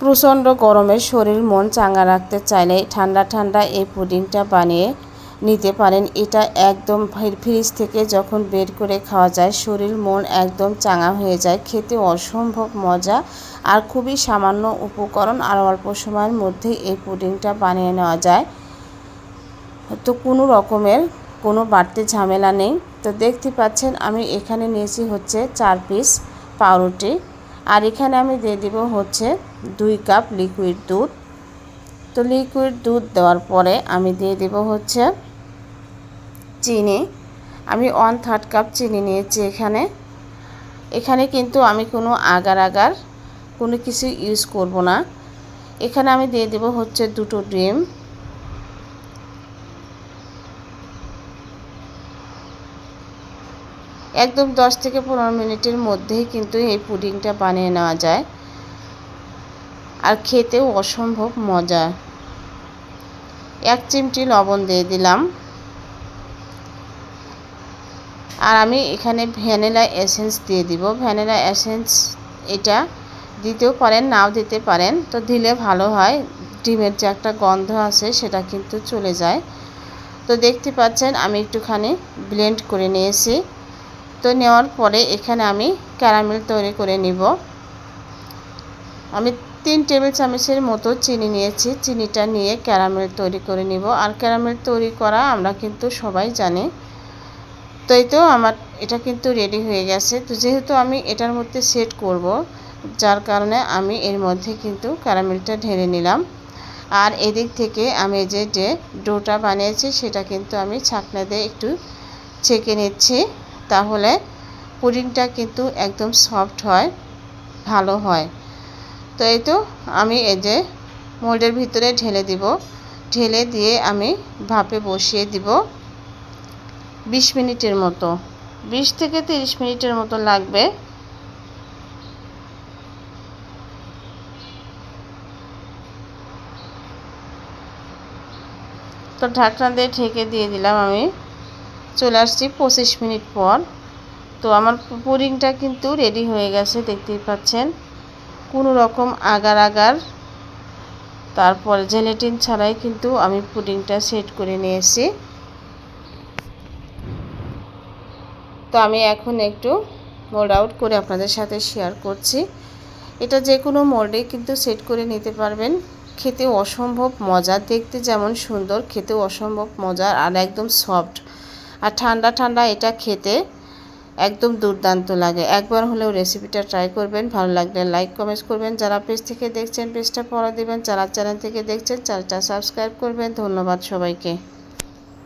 প্রচণ্ড গরমে শরীর মন চাঙ্গা রাখতে চাইলে ঠান্ডা ঠান্ডা এই পুডিংটা বানিয়ে নিতে পারেন। এটা একদম ফ্রিজ থেকে যখন বের করে খাওয়া যায়, শরীর মন একদম চাঙ্গা হয়ে যায়। খেতে অসম্ভব মজা আর খুবই সামান্য উপকরণ আর অল্প সময়ের মধ্যে এই পুডিংটা বানিয়ে নেওয়া যায়। তো কোনো রকমের কোনো বাড়তি ঝামেলা নেই। তো দেখতে পাচ্ছেন, আমি এখানে নিয়েছি হচ্ছে চার পিস পাউরুটি। আর এখানে আমি দিয়ে দিব হচ্ছে দুই কাপ লিকুইড দুধ। তো লিকুইড দুধ দেওয়ার পরে আমি দিয়ে দেব হচ্ছে চিনি। আমি ওয়ান থার্ড কাপ চিনি নিয়েছি এখানে। এখানে কিন্তু আমি কোনো আগার আগার কোনো কিছু ইউজ করব না। এখানে আমি দিয়ে দেব হচ্ছে দুটো ডিম। একদম 10 থেকে পনেরো মিনিটের মধ্যেই কিন্তু এই পুডিংটা বানিয়ে নেওয়া যায়। আর খেতেও অসম্ভব মজা। এক চিমটি লবণ দিয়ে দিলাম। আর আমি এখানে ভ্যানিলা এসেন্স দিয়ে দিব। ভ্যানিলা এসেন্স এটা দিতেও পারেন, নাও দিতে পারেন। তো দিলে ভালো হয়। ডিমের যে একটা গন্ধ আছে সেটা কিন্তু চলে যায়। তো দেখতে পাচ্ছেন আমি একটুখানি ব্লেন্ড করে নিয়েছি। তো নেওয়ার পরে এখানে আমি ক্যারামেল তৈরি করে নিব। আমি তিন টেবিল চামচের মতো চিনি নিয়েছি। চিনিটা নিয়ে ক্যারামেল তৈরি করে নিব। আর ক্যারামেল তৈরি করা আমরা কিন্তু সবাই জানি। তো এই তো আমার এটা কিন্তু রেডি হয়ে গেছে। তো যেহেতু আমি এটার মধ্যে সেট করব, যার কারণে আমি এর মধ্যে কিন্তু ক্যারামেলটা ঢেলে নিলাম। আর এদিক থেকে আমি যে যে ডোটা বানিয়েছি, সেটা কিন্তু আমি ছাকনা দিয়ে একটু ছেঁকে নিচ্ছি। তাহলে পুডিংটা কিন্তু একদম সফট হয়, ভালো হয়। তো এই তো আমি এই যে মোল্ডের ভিতরে ঢেলে দিব। ঢেলে দিয়ে আমি ভাপে বসিয়ে দিব বিশ মিনিটের মতো। বিশ থেকে তিরিশ মিনিটের মতো লাগবে। তো ঢাকনা দিয়ে ঢেকে দিয়ে দিলাম আমি। চলে আসছি পঁচিশ মিনিট পর। তো আমার পুডিংটা কিন্তু রেডি হয়ে গেছে, দেখতেই পাচ্ছেন। কোনো রকম আগার আগার। তারপর জেলেটিন ছাড়াই কিন্তু আমি পুডিংটা সেট করে নিয়েছি। তো আমি এখন একটু মোল্ড আউট করে আপনাদের সাথে শেয়ার করছি। এটা যে কোনো মোল্ডে কিন্তু সেট করে নিতে পারবেন। খেতে অসম্ভব মজা দেখতে যেমন সুন্দর খেতে অসম্ভব মজার আর একদম সফট আর ঠান্ডা ঠান্ডা এটা খেতে একদম দুর্দান্ত লাগে। একবার হলেও রেসিপিটা ট্রাই করবেন, ভালো লাগলে লাইক কমেন্ট করবেন। যারা পেজ থেকে দেখছেন পেজটা পড়া দেবেন। যারা চ্যানেল থেকে দেখছেন চ্যানেলটা সাবস্ক্রাইব করবেন। ধন্যবাদ সবাইকে।